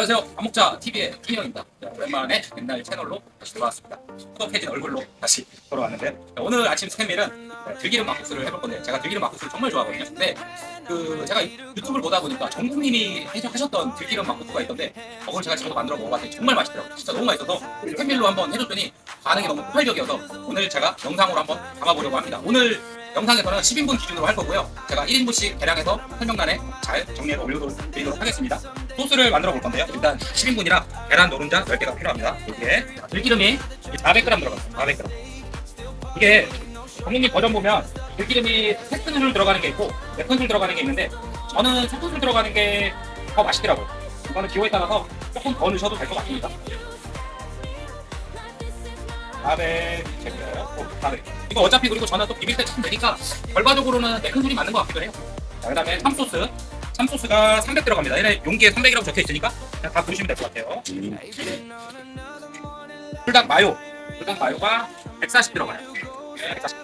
안녕하세요. 밥먹자 TV의. 자, 오랜만에 옛날 채널로 다시 돌아왔습니다. 후덕해진 얼굴로 다시 돌아왔는데 자, 오늘 아침 네, 들기름 막국수를 해볼 건데 제가 들기름 막국수를 정말 좋아하거든요. 근데 그 제가 유튜브를 보다 보니까 정국님이 해적하셨던 들기름 막국수가 있던데 그걸 제가 집에서 만들어 먹어봤더니 정말 맛있더라고요. 진짜 너무 맛있어서 스캔밀로 한번 해줬더니 반응이 너무 폭발적이어서 오늘 제가 영상으로 한번 담아보려고 합니다. 오늘 영상에서는 10인분 기준으로 할 거고요. 제가 1인분씩 대량해서 설명란에 잘 정리해서 올려드리도록 하겠습니다. 소스를 만들어 볼 건데요. 일단 10인분이라 계란 노른자 10개가 필요합니다. 여기에 들기름이 400g 들어가요. 400g. 이게 정국님 버전 보면 들기름이 3큰술 들어가는 게 있고 4큰술 들어가는 게 있는데 저는 3큰술 들어가는 게 더 맛있더라고요. 이거는 기호에 따라서 조금 더 넣으셔도 될 것 같습니다. 400 제거요. 어, 400. 이거 어차피 그리고 저는 또 비빌 때참 되니까 결과적으로는 4큰술이 맞는 것 같기도 해요. 자, 그 다음에 참소스. 참소스가 300 들어갑니다. 얘네 용기에 300이라고 적혀 있으니까 그냥 다 부르시면 될 것 같아요. 풀닭 마요. 풀닭 마요가 140 들어가요. 네, 140.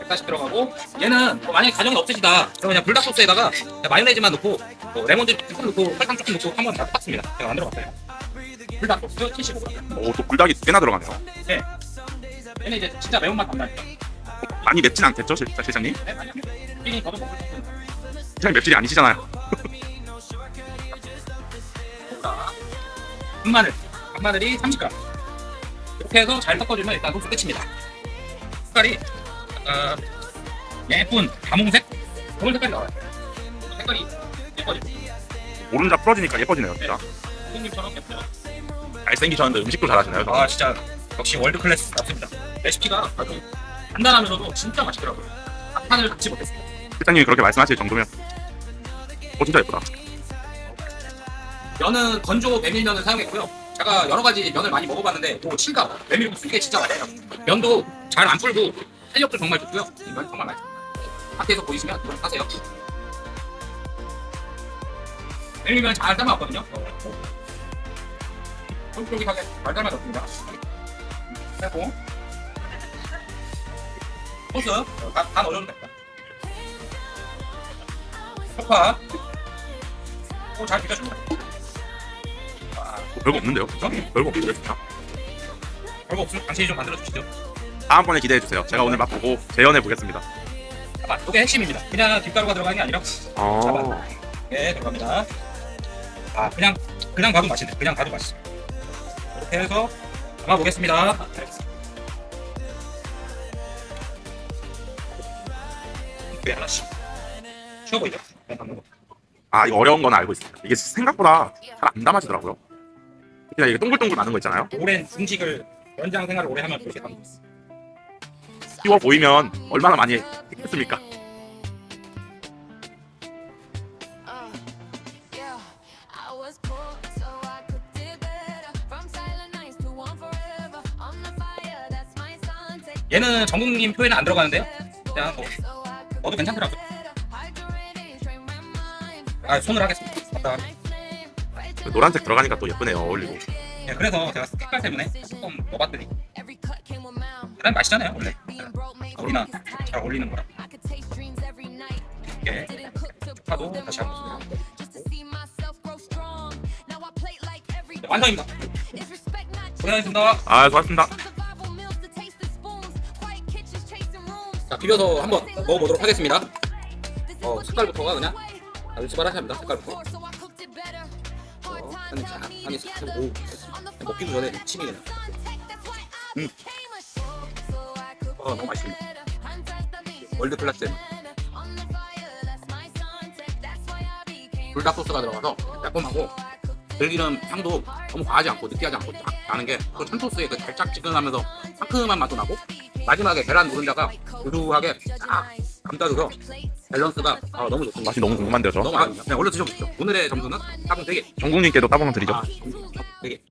140 들어가고 얘는 뭐 만약에 가정이 없으시다 그러면 그냥 불닭 소스에다가 그냥 마요네즈만 넣고 뭐 레몬즙 조금 넣고 설탕 조금 넣고 한번 다 똑같습니다. 제가 만들어 봤어요. 불닭 소스 75g. 오, 또 불닭이 꽤나 들어가네요. 얘는 이제 진짜 매운맛 담당이죠. 많이 맵진 않겠죠, 실- 실장님? 네, 저도 먹을 수 있는 실장님 맵찔이 아니시잖아요. 소다. 금마늘. 금마늘이 30g. 이렇게 해서 잘 섞어주면 일단 소스 끝입니다. 색깔이 약간 예쁜 가몽색? 그런 색깔이 나와요. 색깔이 예뻐지고. 오른자 풀어지니까 예뻐지네요, 진짜. 선생님처럼 예쁘죠? 잘생기셨는데 음식도 잘하시나요? 아 진짜 역시 월드 클래스 같습니다. 레시피가 아주 간단하면서도 진짜 맛있더라고요. 앞판을 갖지 못했어요. 실장님이 그렇게 말씀하실 정도면 오, 진짜 예쁘다. 면은 건조 메밀면을 사용했고요. 제가 여러 가지 면을 많이 먹어봤는데 또 칠갑, 메밀국수 이게 진짜 맛있어요. 면도 잘안 풀고 탄력도 정말 좋고요. 이 면 정말 맛있어요. 밖에서 보이시면 이거 사세요. 메밀면 잘 삶아왔거든요. 쫄깃쫄깃하게 잘 삶아졌습니다. 그리고 소스 다, 다 넣어줘도 됩니다. 소파 또잘 비벼줍니다. 뭐 별거 없는데요, 진짜? 별거 없는데요, 진짜? 별거 없으면 당신이 좀 만들어 주시죠. 다음번에 기대해주세요. 제가 오늘 맛보고 재현해 보겠습니다. 아, 이게 핵심입니다. 그냥 김가루가 들어가는 게 아니라 아, 이게 들어갑니다. 아 그냥 그냥 봐도 맛있네. 그냥 봐도 맛있어. 이렇게 해서 담아 보겠습니다. 꽤 하나씩 쉬워 보이죠? 그냥 담는 거. 아, 이거 어려운 건 알고 있습니다. 이게 생각보다 잘 안 담아지더라고요. 그냥 이게 동글동글 많은 거 있잖아요. 오랜 중식을 연장 생활을 오래 하면 그렇게 담는 거. 쉬워 보이면 얼마나 많이 했겠습니까? Take 얘는 정국님 표에는 안 들어가는데요. 그냥 뭐 괜찮더라고요. my mind. 아 손을 하겠습니다. 그 노란색 들어가니까 또 예쁘네요, 어울리고. 예, 그래서 제가 색깔 때문에 조금 넣어봤더니. 계란 맛있잖아요 원래 우리나. 잘 어울리는 거라. 이렇게 파도 다시 한번 네, 완성입니다 고생하셨습니다 아, 수고하셨습니다. 자 비벼서 한번 먹어보도록 하겠습니다 어 색깔부터가 그냥 아주 수발하십니다 색깔부터 어, brought me 한입 together. 오 먹기도 전에 침이 그냥 음. 어 너무 맛있습니다. 월드 클래스 불닭 소스가 들어가서 매콤하고 들기름 향도 너무 과하지 않고 느끼하지 않고 딱 나는 게 그 참소스의 그 달짝지근하면서 상큼한 맛도 나고 마지막에 계란 노른자가 고소하게 딱 감싸줘서 밸런스가 아, 너무 좋습니다 맛이 너무 궁금한데요, 저? 너무 아, 그냥 올려 드셔보십시오 오늘의 점수는 4분 3개 정국님께도 따봉 드리죠. 아, 되게